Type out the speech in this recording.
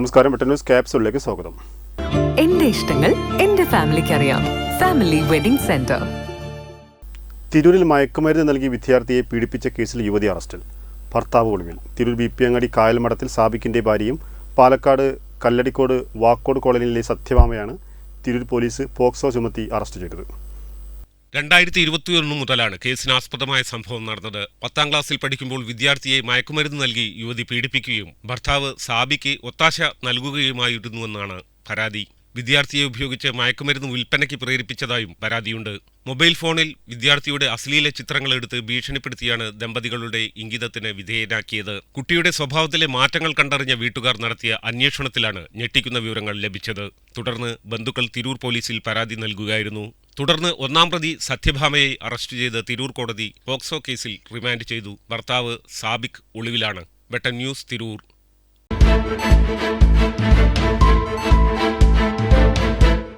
നമസ്കാരം വെട്ടൻ ന്യൂസ് ക്യാപ്സുകളിലേക്ക് സ്വാഗതം. എന്റെ ഇഷ്ടങ്ങൾ എന്റെ ഫാമിലിക്ക് അറിയാം. Family wedding centre. തിരൂരിൽ മയക്കുമരുന്ന് നൽകി വിദ്യാർത്ഥിയെ പീഡിപ്പിച്ച കേസിൽ യുവതി അറസ്റ്റിൽ. ഭർത്താവ് ഒളിവിൽ. തിരൂർ ബി പി അങ്ങാടി കായൽമഠത്തിൽ സാബിക്കിന്റെ ഭാര്യയും പാലക്കാട് കല്ലടിക്കോട് വാക്കോട് കോളനിയിലെ സത്യവാമയാണ് തിരൂർ പോലീസ് പോക്സോ ചുമത്തി അറസ്റ്റ് ചെയ്തത്. രണ്ടായിരത്തി ഇരുപത്തിയൊന്ന് മുതലാണ് കേസിനാസ്പദമായ സംഭവം നടന്നത്. പത്താം ക്ലാസ്സിൽ പഠിക്കുമ്പോൾ വിദ്യാർത്ഥിയെ മയക്കുമരുന്ന് നൽകി യുവതി പീഡിപ്പിക്കുകയും ഭർത്താവ് സാബിക്ക് ഒത്താശ നൽകുകയുമായിരുന്നുവെന്നാണ് പരാതി. വിദ്യാർത്ഥിയെ ഉപയോഗിച്ച് മയക്കുമരുന്ന് വിൽപ്പനയ്ക്ക് പ്രേരിപ്പിച്ചതായും പരാതിയുണ്ട്. മൊബൈൽ ഫോണിൽ വിദ്യാർത്ഥിയുടെ അശ്ലീല ചിത്രങ്ങൾ എടുത്ത് ഭീഷണിപ്പെടുത്തിയാണ് ദമ്പതികളുടെ ഇംഗിതത്തിന് വിധേയനാക്കിയത്. കുട്ടിയുടെ സ്വഭാവത്തിലെ മാറ്റങ്ങൾ കണ്ടറിഞ്ഞ വീട്ടുകാർ നടത്തിയ അന്വേഷണത്തിലാണ് ഞെട്ടിക്കുന്ന വിവരങ്ങൾ ലഭിച്ചത്. തുടർന്ന് ബന്ധുക്കൾ തിരൂർ പോലീസിൽ പരാതി നൽകുകയായിരുന്നു. തുടർന്ന് ഒന്നാം പ്രതി സത്യഭാമയെ അറസ്റ്റ് ചെയ്ത് തിരൂർ കോടതി പോക്സോ കേസിൽ റിമാൻഡ് ചെയ്തു. ഭർത്താവ് സാബിക് ഒളിവിലാണ്. വെട്ടൻ ന്യൂസ് തിരൂർ.